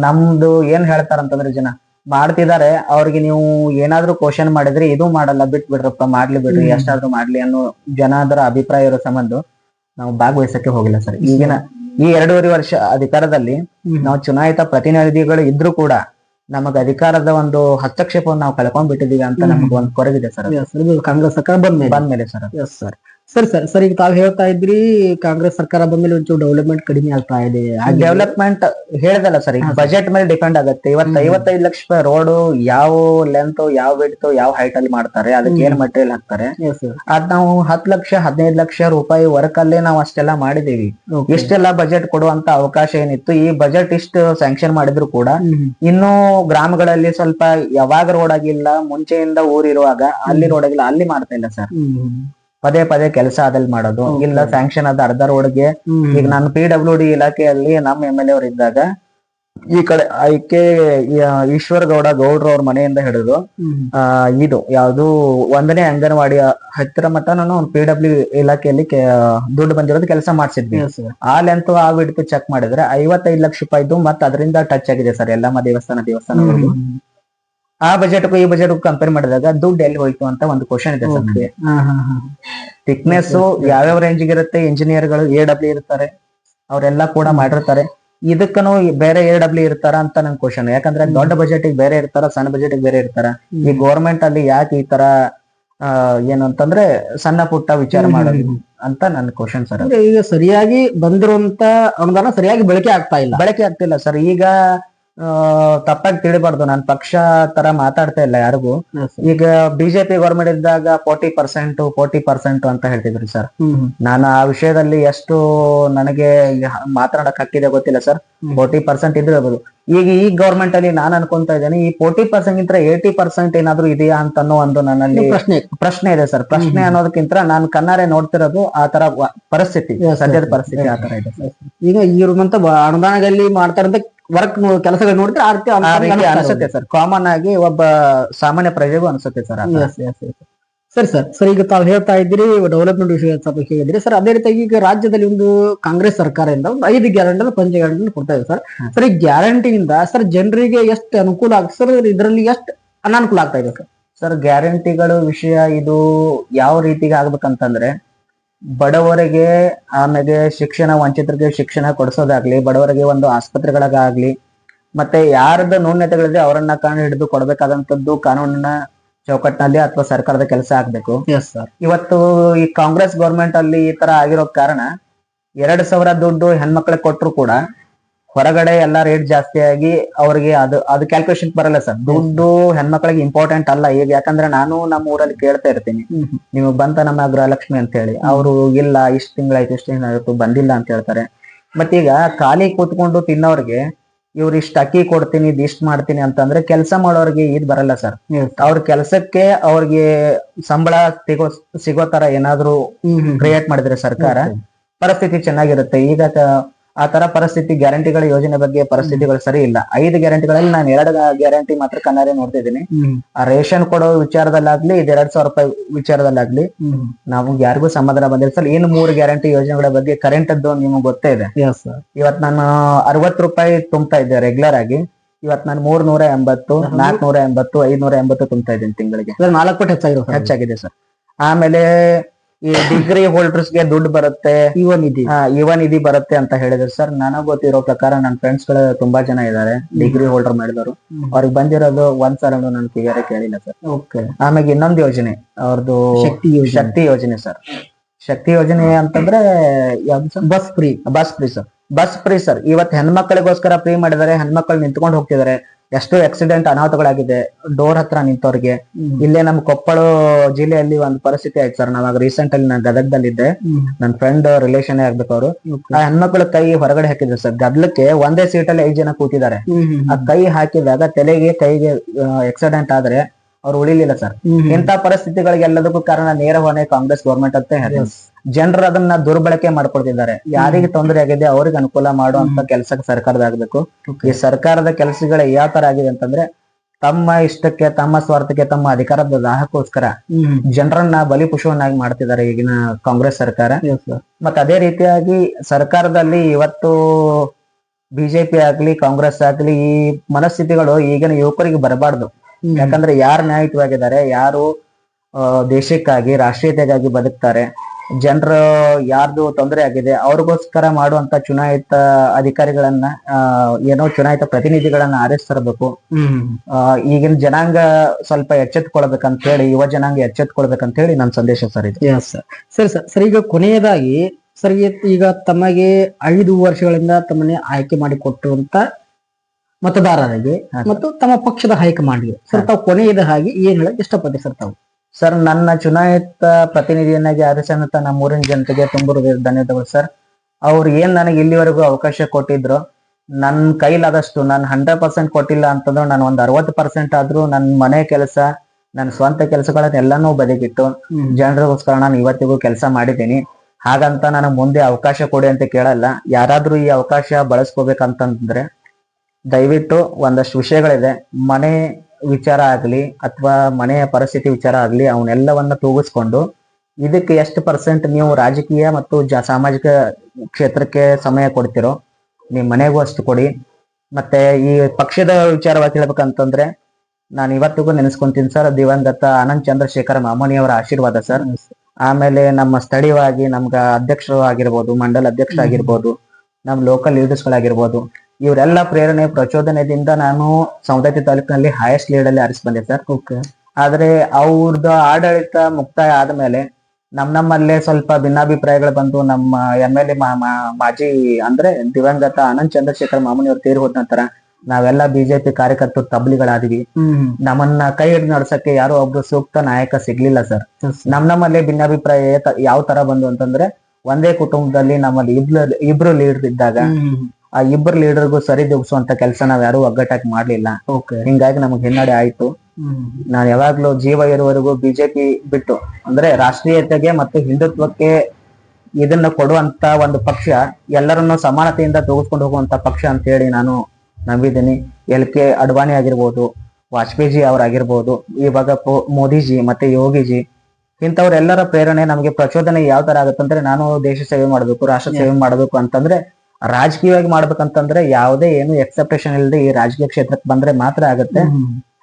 S2: ನಮ್ದು ಏನ್ ಹೇಳ್ತಾರಂತಂದ್ರೆ ಜನ ಮಾಡ್ತಿದಾರೆ ಅವ್ರಿಗೆ ನೀವು ಏನಾದ್ರೂ ಕ್ವಶನ್ ಮಾಡಿದ್ರೆ ಇದು ಮಾಡಲ್ಲ ಬಿಟ್ ಬಿಡ್ರಪ್ಪ ಮಾಡ್ಲಿ ಬಿಡ್ರಿ ಎಷ್ಟಾದ್ರು ಮಾಡ್ಲಿ ಅನ್ನೋ ಜನದರ ಅಭಿಪ್ರಾಯ ಇರೋ ಸಂಬಂಧ ನಾವು ಭಾಗವಹಿಸಕ್ಕೆ ಹೋಗಿಲ್ಲ ಸರ್. ಈಗಿನ ಈ ಎರಡೂವರೆ ವರ್ಷ ಅಧಿಕಾರದಲ್ಲಿ. ನಾವು ಚುನಾಯಿತ ಪ್ರತಿನಿಧಿಗಳು ಇದ್ರೂ ಕೂಡ ನಮಗ ಅಧಿಕಾರದ ಒಂದು ಹಸ್ತಕ್ಷೇಪವನ್ನು ನಾವು ಕಳ್ಕೊಂಡ್ ಬಿಟ್ಟಿದೀವಿ ಅಂತ. ನಮ್ಗೆ ಒಂದು ಕೊರಗಿದೆ ಸರ್
S1: ಕಾಂಗ್ರೆಸ್ ಸರ್ಕಾರ ಬಂದ್ಮೇಲೆ.
S2: ಬಂದ್ಮೇಲೆ ಸರ್
S1: ಎಸ್ ಸರ್ ಸರಿ ಸರ್ ಸರ್ ಈಗ ತಾವ್ ಹೇಳ್ತಾ ಇದ್ರಿ ಕಾಂಗ್ರೆಸ್ ಸರ್ಕಾರ ಬಂದ್ಮೇಲೆ ಒಂಚೂರು ಡೆವಲಪ್ಮೆಂಟ್ ಕಡಿಮೆ ಆಗ್ತಾ ಇದೆ ಆ
S2: ಡೆವಲಪ್ಮೆಂಟ್ ಹೇಳ್ದಲ್ಲ ಸರ್ ಈಗ ಬಜೆಟ್ ಮೇಲೆ ಡಿಪೆಂಡ್ ಆಗುತ್ತೆ ಇವತ್ತು. ಐವತ್ತೈದು ಲಕ್ಷ ರೂಪಾಯಿ ರೋಡ್ ಯಾವ ಲೆಂತ್ ಯಾವ ವಿಡ್ತ್ ಯಾವ ಹೈಟ್ ಅಲ್ಲಿ ಮಾಡ್ತಾರೆ ಅದಕ್ಕೆ ಏನ್. ಮಟೀರಿಯಲ್ ಹಾಕ್ತಾರೆ. ಅದ್ ನಾವು ಹತ್ತು ಲಕ್ಷ ಹದಿನೈದು ಲಕ್ಷ ರೂಪಾಯಿ ವರ್ಕ್ ಅಲ್ಲೇ ನಾವು ಅಷ್ಟೆಲ್ಲ ಮಾಡಿದೀವಿ. ಇಷ್ಟೆಲ್ಲ ಬಜೆಟ್ ಕೊಡುವಂತ ಅವಕಾಶ ಏನಿತ್ತು ಈ ಬಜೆಟ್ ಇಷ್ಟು ಸ್ಯಾಂಕ್ಷನ್ ಮಾಡಿದ್ರು ಕೂಡ. ಇನ್ನು ಗ್ರಾಮಗಳಲ್ಲಿ ಸ್ವಲ್ಪ ಯಾವಾಗ ರೋಡ್ ಆಗಿಲ್ಲ ಮುಂಚೆಯಿಂದ ಊರಿರುವಾಗ ಅಲ್ಲಿ ರೋಡ್ ಆಗಿಲ್ಲ ಅಲ್ಲಿ ಮಾಡ್ತಾ ಇಲ್ಲ ಸರ್. ಪದೇ ಪದೇ ಕೆಲಸ ಅದಲ್ಲಿ ಮಾಡೋದು. ಇಲ್ಲ ಸ್ಯಾಂಕ್ಷನ್ ಆದ ಅರ್ಧ ರೋಡ್ಗೆ ಈಗ ನಾನು ಪಿ ಡಬ್ಲ್ಯೂ ಡಿ ಇಲಾಖೆಯಲ್ಲಿ ನಮ್ಮ ಎಂ ಎಲ್ ಎ ಅವರು ಇದ್ದಾಗ ಈ ಕಡೆ ಐಕೆ ಈಶ್ವರ ಗೌಡ ಗೌಡ್ರ ಅವ್ರ ಮನೆಯಿಂದ ಹಿಡಿದು ಆ, ಇದು ಯಾವ್ದು ಒಂದನೇ ಅಂಗನವಾಡಿ ಹತ್ತಿರ ಮಟ್ಟ ನಾನು ಪಿ ಡಬ್ಲ್ಯೂ ಇಲಾಖೆಯಲ್ಲಿ ದುಡ್ಡು ಬಂದಿರೋದು ಕೆಲಸ ಮಾಡಿಸಿದ್ವಿ. ಆ ಲೆಂತ್ ಆ ಬಿಡ್ತು ಚೆಕ್ ಮಾಡಿದ್ರೆ ಐವತ್ತೈದು ಲಕ್ಷ ರೂಪಾಯಿದು ಮತ್ತೆ ಅದರಿಂದ ಟಚ್ ಆಗಿದೆ ಸರ್ ಎಲ್ಲಮ್ಮ ದೇವಸ್ಥಾನ ದೇವಸ್ಥಾನಗಳು
S1: ಹ್ಮ್.
S2: ಆ ಬಜೆಟ್ಗೂ ಈ ಬಜೆಟ್ ಕಂಪೇರ್ ಮಾಡಿದಾಗ ದುಡ್ಡು ಎಲ್ಲಿ ಹೋಯ್ತು ಅಂತ ಒಂದು ಕ್ವಶನ್ ಇದೆ ಸರ್. ಥಿಕ್ನೆಸ್ ಯಾವ್ಯಾವ ರೇಂಜ್ ಇರುತ್ತೆ? ಇಂಜಿನಿಯರ್ಗಳು ಎ ಡಬ್ಲ್ಯೂ ಇರ್ತಾರೆ. ಅವರೆಲ್ಲ ಕೂಡ ಮಾಡಿರ್ತಾರೆ. ಇದಕ್ಕನು ಬೇರೆ ಎ ಡಬ್ಲ್ಯೂ ಇರ್ತಾರ ಅಂತ ನನ್ ಕ್ವಶನ್ ಯಾಕಂದ್ರೆ ದೊಡ್ಡ ಬಜೆಟ್ ಬೇರೆ ಇರ್ತಾರ ಸಣ್ಣ ಬಜೆಟ್ ಬೇರೆ ಇರ್ತಾರ? ಈ ಗೌರ್ಮೆಂಟ್ ಅಲ್ಲಿ ಯಾಕೆ ಈ ತರ ಏನು ಅಂತಂದ್ರೆ ಸಣ್ಣ ಪುಟ್ಟ ವಿಚಾರ. ಮಾಡೋದು ಅಂತ ನನ್ನ ಕ್ವಶನ್ ಸರ್
S1: ಈಗ ಸರಿಯಾಗಿ ಬಂದಿರುವಂತ ಅನುದಾನ ಸರಿಯಾಗಿ ಬಳಕೆ ಆಗ್ತಾ ಇಲ್ಲ.
S2: ಬಳಕೆ ಆಗ್ತಿಲ್ಲ ಸರ್. ಈಗ ತಪ್ಪಾಗಿ ತಿಳಿಬಾರ್ದು. ನಾನು ಪಕ್ಷ ತರ ಮಾತಾಡ್ತಾ ಇಲ್ಲ ಯಾರಿಗೂ. ಈಗ ಬಿಜೆಪಿ ಗೌರ್ಮೆಂಟ್ ಇದ್ದಾಗ ಫೋರ್ಟಿ ಪರ್ಸೆಂಟ್ ಫೋರ್ಟಿ ಪರ್ಸೆಂಟ್ ಅಂತ ಹೇಳ್ತಿದ್ರಿ ಸರ್. ನಾನು ಆ ವಿಷಯದಲ್ಲಿ ಎಷ್ಟು ನನಗೆ ಮಾತನಾಡಕ್ ಹಕ್ಕಿದೆ ಗೊತ್ತಿಲ್ಲ ಸರ್. ಫೋರ್ಟಿ ಪರ್ಸೆಂಟ್ ಇದ್ರೆ ಇರ್ಬೋದು ಈಗ ಈ ಗೌರ್ಮೆಂಟ್ ಅಲ್ಲಿ ನಾನು ಅನ್ಕೊಂತ ಇದ್ದೇನೆ ಈ ಫೋರ್ಟಿ ಪರ್ಸೆಂಟ್ ಗಿಂತ ಏಯ್ಟಿ ಪರ್ಸೆಂಟ್ ಏನಾದ್ರು ಇದೆಯಾ ಅಂತ ಅನ್ನೋ ಒಂದು ನನ್ನಲ್ಲಿ
S1: ಪ್ರಶ್ನೆ
S2: ಪ್ರಶ್ನೆ ಇದೆ ಸರ್ ಪ್ರಶ್ನೆ ಅನ್ನೋದಕ್ಕಿಂತ ನಾನು ಕನ್ನಡ ನೋಡ್ತಿರೋದು ಆ ತರ ಪರಿಸ್ಥಿತಿ ಸದ್ಯದ ಪರಿಸ್ಥಿತಿ ಆ ತರ ಇದೆ.
S1: ಈಗ ಇರುವಂತ ಅನುದಾನದಲ್ಲಿ ಮಾಡ್ತಾರಂತ ವರ್ಕ್ ಕೆಲಸಗಳು ನೋಡಿದ್ರೆ ಆ ರೀತಿ
S2: ಅನ್ಸುತ್ತೆ ಸರ್. ಕಾಮನ್ ಆಗಿ ಒಬ್ಬ ಸಾಮಾನ್ಯ ಪ್ರಜೆಗೂ ಅನ್ಸುತ್ತೆ ಸರ್.
S1: ಸರಿ ಸರ್. ಸರ್ ಈಗ ತಾವು ಹೇಳ್ತಾ ಇದ್ದೀರಿ ಡೆವಲಪ್ಮೆಂಟ್ ವಿಷಯ ಸ್ವಲ್ಪ ಹೇಳಿದ್ರಿ. ಸರ್ ಅದೇ ರೀತಿಯಾಗಿ ಈಗ ರಾಜ್ಯದಲ್ಲಿ ಒಂದು ಕಾಂಗ್ರೆಸ್ ಸರ್ಕಾರದಿಂದ ಒಂದು ಐದು ಗ್ಯಾರಂಟಿ ಪಂಚ ಗ್ಯಾರಂಟಿ ಕೊಡ್ತಾ ಇದೆ ಸರ್. ಸರ್ ಈ ಗ್ಯಾರಂಟಿಯಿಂದ ಸರ್ ಜನರಿಗೆ ಎಷ್ಟು ಅನುಕೂಲ ಆಗ್ತದೆ ಸರ್ ಇದರಲ್ಲಿ ಎಷ್ಟು ಅನಾನುಕೂಲ ಆಗ್ತಾ ಇದೆ ಸರ್?
S2: ಸರ್ ಗ್ಯಾರಂಟಿಗಳು ವಿಷಯ ಇದು ಯಾವ ರೀತಿಗೆ ಆಗ್ಬೇಕಂತಂದ್ರೆ ಬಡವರಿಗೆ ಆಮೇಲೆ ಶಿಕ್ಷಣ ವಂಚಿತರಿಗೆ ಶಿಕ್ಷಣ ಕೊಡಿಸೋದಾಗ್ಲಿ ಬಡವರಿಗೆ ಒಂದು ಆಸ್ಪತ್ರೆಗಳಿಗಾಗ್ಲಿ ಮತ್ತೆ ಯಾರದ ನ್ಯೂನ್ಯತೆಗಳಿದೆ ಅವರನ್ನ ಕಾನೂನು ಹಿಡಿದು ಕೊಡಬೇಕಾದಂತದ್ದು ಕಾನೂನಿನ ಚೌಕಟ್ಟಿನಲ್ಲಿ ಅಥವಾ ಸರ್ಕಾರದ ಕೆಲಸ ಆಗ್ಬೇಕು. ಇವತ್ತು ಈ ಕಾಂಗ್ರೆಸ್ ಗೌರ್ಮೆಂಟ್ ಅಲ್ಲಿ ಈ ತರ ಆಗಿರೋ ಕಾರಣ ಎರಡ್ ಸಾವಿರ ದುಡ್ಡು ಹೆಣ್ಮಕ್ಳಿಗೆ ಕೊಟ್ರು ಕೂಡ ಹೊರಗಡೆ ಎಲ್ಲ ರೇಟ್ ಜಾಸ್ತಿ ಆಗಿ ಅವ್ರಿಗೆ ಅದು ಅದು ಕ್ಯಾಲ್ಕುಲೇಷನ್ ಬರಲ್ಲ ಸರ್ ದುಡ್ಡು ಹೆಣ್ಮಕ್ಳಿಗೆ ಇಂಪಾರ್ಟೆಂಟ್ ಅಲ್ಲ. ಈಗ ಯಾಕಂದ್ರೆ ನಾನು ನಮ್ಮ ಊರಲ್ಲಿ ಕೇಳ್ತಾ ಇರ್ತೀನಿ. ನೀವು ಬಂತ ನಮ್ಮ ಗೃಹಲಕ್ಷ್ಮಿ ಅಂತ ಹೇಳಿ ಅವರು ಇಲ್ಲ ಇಷ್ಟು ತಿಂಗಳಾಯ್ತು ಇಷ್ಟು ತಿಂಗಳಾಯ್ತು ಬಂದಿಲ್ಲ ಅಂತ ಹೇಳ್ತಾರೆ. ಮತ್ತೀಗ ಖಾಲಿ ಕೂತ್ಕೊಂಡು ತಿನ್ನೋರ್ಗೆ ಇವ್ರು ಇಷ್ಟ ಅಕ್ಕಿ ಕೊಡ್ತೀನಿ ಇದ್ ಇಷ್ಟ ಮಾಡ್ತೀನಿ ಅಂತಂದ್ರೆ ಕೆಲಸ ಮಾಡೋರಿಗೆ ಇದ್ ಬರಲ್ಲ ಸರ್ ಅವ್ರ ಕೆಲಸಕ್ಕೆ ಅವ್ರಿಗೆ ಸಂಬಳ ಸಿಗೋ ಸಿಗೋ ತರ ಏನಾದ್ರು ಕ್ರಿಯೇಟ್ ಮಾಡಿದ್ರೆ ಸರ್ಕಾರ ಪರಿಸ್ಥಿತಿ ಚೆನ್ನಾಗಿರುತ್ತೆ. ಈಗ ಆ ತರ ಪರಿಸ್ಥಿತಿ ಗ್ಯಾರಂಟಿಗಳ ಯೋಜನೆ ಬಗ್ಗೆ ಪರಿಸ್ಥಿತಿಗಳು ಸರಿ ಇಲ್ಲ. ಐದು ಗ್ಯಾರಂಟಿಗಳಲ್ಲಿ ನಾನು ಎರಡು ಗ್ಯಾರಂಟಿ ಮಾತ್ರ ಕಣ್ಣಾರೆ ನೋಡ್ತಿದ್ದೀನಿ. ಆ ರೇಷನ್ ಕೊಡೋ ವಿಚಾರದಲ್ಲಾಗ್ಲಿ ಇದು ಎರಡ್ ಸಾವಿರ ರೂಪಾಯಿ ವಿಚಾರದಲ್ಲಾಗ್ಲಿ ನಾವು ಯಾರಿಗೂ ಸಮಾಧಾನ ಬಂದಿಲ್ಲ. ಸರ್ ಏನು ಮೂರು ಗ್ಯಾರಂಟಿ ಯೋಜನೆಗಳ ಬಗ್ಗೆ ಕರೆಂಟ್ ಅದ್ದು ನಿಮಗೆ ಗೊತ್ತೇ ಇದೆ? ಇವತ್ ನಾನು ಅರವತ್ ರೂಪಾಯಿ ತುಂಬ್ತಾ ಇದ್ದೆ ರೆಗ್ಯುಲರ್ ಆಗಿ. ಇವತ್ ನಾನು ಮೂರ್ ನೂರ ಎಂಬತ್ತು
S1: ಹ್ಮ್.
S2: ನಾಲ್ಕನೂರ ಎಂಬತ್ತು ಐದ್ನೂರ ಎಂಬತ್ತು ತುಂಬ್ತಾ ಇದ್ದೀನಿ ತಿಂಗಳಿಗೆ.
S1: ನಾಲ್ಕು ಪಟ್ಟು
S2: ಹೆಚ್ಚಾಗಿದೆ ಸರ್. ಆಮೇಲೆ ಈ ಡಿಗ್ರಿ ಹೋಲ್ಡರ್ಸ್ಗೆ ದುಡ್ಡು ಬರುತ್ತೆ.
S1: ಯುವ ನಿಧಿ.
S2: ಯುವ ನಿಧಿ ಬರುತ್ತೆ ಅಂತ ಹೇಳಿದ್ರು. ಸರ್ ನನಗ್ ಗೊತ್ತಿರೋ ಪ್ರಕಾರ ನನ್ನ ಫ್ರೆಂಡ್ಸ್ಗಳು ತುಂಬಾ ಜನ ಇದ್ದಾರೆ ಡಿಗ್ರಿ ಹೋಲ್ಡರ್ ಮಾಡಿದವರು. ಅವ್ರಿಗೆ ಬಂದಿರೋದು ಒಂದ್ ಸಲ ನನ್ ಕ್ಲಿಯರ್ ಕೇಳಿಲ್ಲ ಸರ್
S1: ಓಕೆ
S2: ಆಮೇಲೆ ಇನ್ನೊಂದು ಯೋಜನೆ ಅವ್ರದ್ದು
S1: ಶಕ್ತಿ ಯೋಜನೆ.
S2: ಶಕ್ತಿ ಯೋಜನೆ ಸರ್ ಶಕ್ತಿ ಯೋಜನೆ ಅಂತಂದ್ರೆ ಯಾವ್ದು
S1: bus free
S2: bus free sir bus free sir ಇವತ್ತು ಹೆಣ್ಮಕ್ಳಿಗೋಸ್ಕರ ಫ್ರೀ ಮಾಡಿದ್ದಾರೆ ಹೆಣ್ಮಕ್ಳು ನಿಂತ್ಕೊಂಡು ಹೋಗ್ತಿದ್ದಾರೆ ಎಷ್ಟೋ ಆಕ್ಸಿಡೆಂಟ್ ಅನಾಹುತಗಳಾಗಿದೆ. ಡೋರ್ ಹತ್ರ ನಿಂತವ್ರಿಗೆ. ಇಲ್ಲೇ ನಮ್ ಕೊಪ್ಪಳ ಜಿಲ್ಲೆಯಲ್ಲಿ ಒಂದು ಪರಿಸ್ಥಿತಿ ಆಯ್ತು ಸರ್. ನಾವಾಗ ರೀಸೆಂಟ್ ಅಲ್ಲಿ ನಾನು ಗದಗದಲ್ಲಿದ್ದೆ ನನ್ನ ಫ್ರೆಂಡ್ ರಿಲೇಷನ್ ಆಗ್ಬೇಕು ಅವರು. ಆ ಹೆಣ್ಮಕ್ಳ ಕೈ ಹೊರಗಡೆ ಹಾಕಿದ್ರು ಸರ್. ಗದ್ಲಕ್ಕೆ ಒಂದೇ ಸೀಟಲ್ಲಿ ಐದು ಜನ ಕೂತಿದ್ದಾರೆ. ಆ ಕೈ ಹಾಕಿದಾಗ ತಲೆಗೆ ಕೈಗೆ ಆಕ್ಸಿಡೆಂಟ್ ಆದ್ರೆ ಅವ್ರು ಉಳಿಲಿಲ್ಲ ಸರ್ ಇಂಥ ಪರಿಸ್ಥಿತಿಗಳಿಗೆ ಎಲ್ಲದಕ್ಕೂ ಕಾರಣ ನೇರ ಹೊಣೆ ಕಾಂಗ್ರೆಸ್ ಗೌರ್ಮೆಂಟ್ ಅಂತ ಹೇಳಿ ಜನರು ಅದನ್ನ ದುರ್ಬಳಕೆ ಮಾಡ್ಕೊಳ್ತಿದ್ದಾರೆ. ಯಾರಿಗೆ ತೊಂದರೆ ಆಗಿದೆ ಅವ್ರಿಗೆ ಅನುಕೂಲ ಮಾಡುವಂತ ಕೆಲಸ ಸರ್ಕಾರದಾಗಬೇಕು ಈ ಸರ್ಕಾರದ ಕೆಲಸಗಳು ಯಾವ ತರ ಆಗಿದೆ ಅಂತಂದ್ರೆ ತಮ್ಮ ಇಷ್ಟಕ್ಕೆ ತಮ್ಮ ಸ್ವಾರ್ಥಕ್ಕೆ ತಮ್ಮ ಅಧಿಕಾರದ ದಾಹಕ್ಕೋಸ್ಕರ ಜನರನ್ನ ಬಲಿಪಶುವನ್ನಾಗಿ ಮಾಡ್ತಿದ್ದಾರೆ ಈಗಿನ ಕಾಂಗ್ರೆಸ್ ಸರ್ಕಾರ. ಮತ್ತೆ ಅದೇ ರೀತಿಯಾಗಿ ಸರ್ಕಾರದಲ್ಲಿ ಇವತ್ತು ಬಿಜೆಪಿ ಆಗ್ಲಿ ಕಾಂಗ್ರೆಸ್ ಆಗ್ಲಿ ಈ ಮನಸ್ಥಿತಿಗಳು ಈಗಿನ ಯುವಕರಿಗೆ ಬರಬಾರ್ದು. ಯಾಕಂದ್ರೆ ಯಾರು ನ್ಯಾಯಯುತವಾಗಿದ್ದಾರೆ ಯಾರು ದೇಶಕ್ಕಾಗಿ ರಾಷ್ಟ್ರೀಯತೆಗಾಗಿ ಬದುಕ್ತಾರೆ ಜನರು ಯಾರ್ದು ತೊಂದರೆ ಆಗಿದೆ ಅವ್ರಿಗೋಸ್ಕರ ಮಾಡುವಂತ ಚುನಾಯಿತ ಅಧಿಕಾರಿಗಳನ್ನ ಏನೋ ಚುನಾಯಿತ ಪ್ರತಿನಿಧಿಗಳನ್ನ ಆರಿಸ್ತಿರ್ಬೇಕು ಆ, ಈಗಿನ ಜನಾಂಗ ಸ್ವಲ್ಪ ಎಚ್ಚೆತ್ಕೊಳ್ಬೇಕಂತ ಹೇಳಿ ಯುವ ಜನಾಂಗ ಎಚ್ಚೆತ್ಕೊಳ್ಬೇಕಂತ ಹೇಳಿ ನನ್ನ ಸಂದೇಶ ಸರ್ ಇದು.
S1: ಸರಿ ಸರ್ ಸರ್ ಈಗ ಕೊನೆಯದಾಗಿ ಸರ್ ಈಗ ತಮಗೆ ಐದು ವರ್ಷಗಳಿಂದ ತಮ್ಮನ್ನೇ ಆಯ್ಕೆ ಮಾಡಿ ಕೊಟ್ಟಿರುವಂತ ಮತದಾರರಿಗೆ ಮತ್ತು ತಮ್ಮ ಪಕ್ಷದ ಹೈಕಮಾಂಡ್ಗೆ. ಸರ್ ತಾವು ಕೊನೆಯದಾಗಿ ಏನ್ ಹೇಳಕ್ ಇಷ್ಟಪಡ್ತೀವಿ ಸರ್ ತಾವು.
S2: ಸರ್ ನನ್ನ ಚುನಾಯಿತ ಪ್ರತಿನಿಧಿಯನ್ನಾಗಿ ಆದರ್ಶನ ನಮ್ಮ ಊರಿನ ಜನತೆಗೆ ತುಂಬ ಧನ್ಯವಾದಗಳು ಸರ್. ಅವ್ರು ಏನ್ ನನಗೆ ಇಲ್ಲಿವರೆಗೂ ಅವಕಾಶ ಕೊಟ್ಟಿದ್ರು ನನ್ನ ಕೈಲಾದಷ್ಟು ನಾನು ಹಂಡ್ರೆಡ್ ಪರ್ಸೆಂಟ್ ಕೊಟ್ಟಿಲ್ಲ ಅಂತಂದ್ರೆ ನಾನು ಒಂದ್ ಅರವತ್ತು ಪರ್ಸೆಂಟ್ ಆದ್ರೂ ನನ್ನ ಮನೆ ಕೆಲಸ ನನ್ನ ಸ್ವಂತ ಕೆಲಸಗಳನ್ನ ಎಲ್ಲಾನು ಬದಿಗಿಟ್ಟು ಜನರಿಗೋಸ್ಕರ ನಾನು ಇವತ್ತಿಗೂ ಕೆಲಸ ಮಾಡಿದ್ದೀನಿ. ಹಾಗಂತ ನನಗೆ ಮುಂದೆ ಅವಕಾಶ ಕೊಡಿ ಅಂತ ಕೇಳಲ್ಲ. ಯಾರಾದ್ರೂ ಈ ಅವಕಾಶ ಬಳಸ್ಕೋಬೇಕಂತಂದ್ರೆ ದಯವಿಟ್ಟು ಒಂದಷ್ಟು ವಿಷಯಗಳಿದೆ. ಮನೆ ವಿಚಾರ ಆಗಲಿ ಅಥವಾ ಮನೆಯ ಪರಿಸ್ಥಿತಿ ವಿಚಾರ ಆಗಲಿ ಅವನ್ನೆಲ್ಲವನ್ನ ತೂಗಿಸ್ಕೊಂಡು ಇದಕ್ಕೆ ಎಷ್ಟು ಪರ್ಸೆಂಟ್ ನೀವು ರಾಜಕೀಯ ಮತ್ತು ಜ ಸಾಮಾಜಿಕ ಕ್ಷೇತ್ರಕ್ಕೆ ಸಮಯ ಕೊಡ್ತಿರೋ ನಿಮ್ಮ ಮನೆಗೂ ಅಷ್ಟು ಕೊಡಿ. ಮತ್ತೆ ಈ ಪಕ್ಷದ ವಿಚಾರವಾಗಿ ಹೇಳ್ಬೇಕಂತಂದ್ರೆ ನಾನು ಇವತ್ತಿಗೂ ನೆನೆಸ್ಕೊಂತೀನಿ ಸರ್. ದಿವಂಗತ ಆನಂದ್ ಚಂದ್ರಶೇಖರ ಮಾಮನಿ ಅವರ ಆಶೀರ್ವಾದ ಸರ್. ಆಮೇಲೆ ನಮ್ಮ ಸ್ಥಳೀಯವಾಗಿ ನಮ್ಗ ಅಧ್ಯಕ್ಷರು ಆಗಿರ್ಬೋದು, ಮಂಡಲ ಅಧ್ಯಕ್ಷರಾಗಿರ್ಬೋದು
S1: ಹ್ಮ್.
S2: ಆಗಿರ್ಬೋದು ನಮ್ ಲೋಕಲ್ ಲೀಡರ್ಸ್ ಗಳಾಗಿರ್ಬೋದು ಇವರೆಲ್ಲ ಪ್ರೇರಣೆ ಪ್ರಚೋದನೆದಿಂದ ನಾನು ಸೌದತ್ತಿ ತಾಲೂಕಿನಲ್ಲಿ ಹೈಯೆಸ್ಟ್ ಲೀಡ್ ಅಲ್ಲಿ ಆರಿಸಿ ಬಂದೆ ಸರ್
S1: ಓಕೆ
S2: ಆದ್ರೆ ಅವ್ರದ ಆಡಳಿತ ಮುಕ್ತಾಯ ಆದ್ಮೇಲೆ ನಮ್ ನಮ್ಮಲ್ಲೇ ಸ್ವಲ್ಪ ಭಿನ್ನಾಭಿಪ್ರಾಯಗಳು ಬಂದು ನಮ್ಮ ಎಂ ಎಲ್ ಎ ಮಾಜಿ ಅಂದ್ರೆ ದಿವಂಗತ ಅನಂತ್ ಚಂದ್ರಶೇಖರ್ ಮಾಮೂನಿ ಅವ್ರು ತೀರಿ ಹೋದ ನಂತರ ನಾವೆಲ್ಲ ಬಿಜೆಪಿ ಕಾರ್ಯಕರ್ತರು ತಬ್ಲಿಗಳಾದ್ವಿ. ನಮ್ಮನ್ನ ಕೈ ಹಿಡಿದು ನಡ್ಸಕ್ಕೆ ಯಾರು ಒಬ್ರು ಸೂಕ್ತ ನಾಯಕ ಸಿಗ್ಲಿಲ್ಲ ಸರ್. ನಮ್ ನಮ್ಮಲ್ಲೇ ಭಿನ್ನಾಭಿಪ್ರಾಯ ಯಾವ ತರ ಬಂದು ಅಂತಂದ್ರೆ ಒಂದೇ ಕುಟುಂಬದಲ್ಲಿ ನಮ್ಮಲ್ಲಿ ಇಬ್ರು ಇಬ್ರು ಲೀಡರ್ ಇದ್ದಾಗ ಆ ಇಬ್ಬರು ಲೀಡರ್ಗೂ ಸರಿ ದೂಗಿಸುವಂತ ಕೆಲಸ ನಾವ್ ಯಾರು ಒಗ್ಗಟ್ಟಾಗಿ ಮಾಡ್ಲಿಲ್ಲ.
S1: ಓಕೆ
S2: ಹಿಂಗಾಗಿ ನಮಗ್ ಹಿನ್ನಡೆ ಆಯ್ತು. ನಾನ್ ಯಾವಾಗ್ಲೂ ಜೀವ ಇರುವವರೆಗೂ ಬಿಜೆಪಿ ಬಿಟ್ಟು ಅಂದ್ರೆ ರಾಷ್ಟ್ರೀಯತೆಗೆ ಮತ್ತು ಹಿಂದುತ್ವಕ್ಕೆ ಇದನ್ನ ಕೊಡುವಂತ ಒಂದು ಪಕ್ಷ ಎಲ್ಲರನ್ನು ಸಮಾನತೆಯಿಂದ ತೋಗಿಸ್ಕೊಂಡು ಹೋಗುವಂತ ಪಕ್ಷ ಅಂತ ಹೇಳಿ ನಾನು ನಂಬಿದ್ದೀನಿ. ಎಲ್ ಕೆ ಅಡ್ವಾಣಿ ಆಗಿರ್ಬೋದು ವಾಜಪೇಯಿ ಜಿ ಅವರಾಗಿರ್ಬೋದು ಇವಾಗ ಪೋ- ಮೋದಿಜಿ ಮತ್ತೆ ಯೋಗಿಜಿ ಇಂಥವ್ರೆಲ್ಲರ ಪ್ರೇರಣೆ ನಮಗೆ ಪ್ರಚೋದನೆ ಯಾವ ತರ ಆಗುತ್ತಂದ್ರೆ ನಾನು ದೇಶ ಸೇವೆ ಮಾಡಬೇಕು ರಾಷ್ಟ್ರ ಸೇವೆ ಮಾಡಬೇಕು ಅಂತಂದ್ರೆ ರಾಜಕೀಯವಾಗಿ ಮಾಡ್ಬೇಕಂತಂದ್ರೆ ಯಾವುದೇ ಏನು ಎಕ್ಸೆಪ್ಟೇಷನ್ ಇಲ್ಲದೆ ಈ ರಾಜಕೀಯ ಕ್ಷೇತ್ರಕ್ಕೆ ಬಂದ್ರೆ ಮಾತ್ರ ಆಗುತ್ತೆ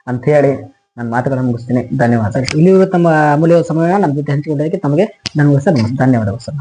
S2: ಅಂತ ಹೇಳಿ ನನ್ನ ಮಾತುಗಳನ್ನು ಮುಗಿಸ್ತೀನಿ. ಧನ್ಯವಾದ
S1: ಇಲ್ಲಿ ಇಲ್ಲಿವರೆಗೂ ತಮ್ಮ ಅಮೂಲ್ಯ ಸಮಯ ನಮ್ಮ ಜೊತೆ ಹಂಚಿಕೊಂಡಕ್ಕೆ ತಮಗೆ ನನಗೂ ಸರ್
S2: ಧನ್ಯವಾದಗಳು ಸರ್.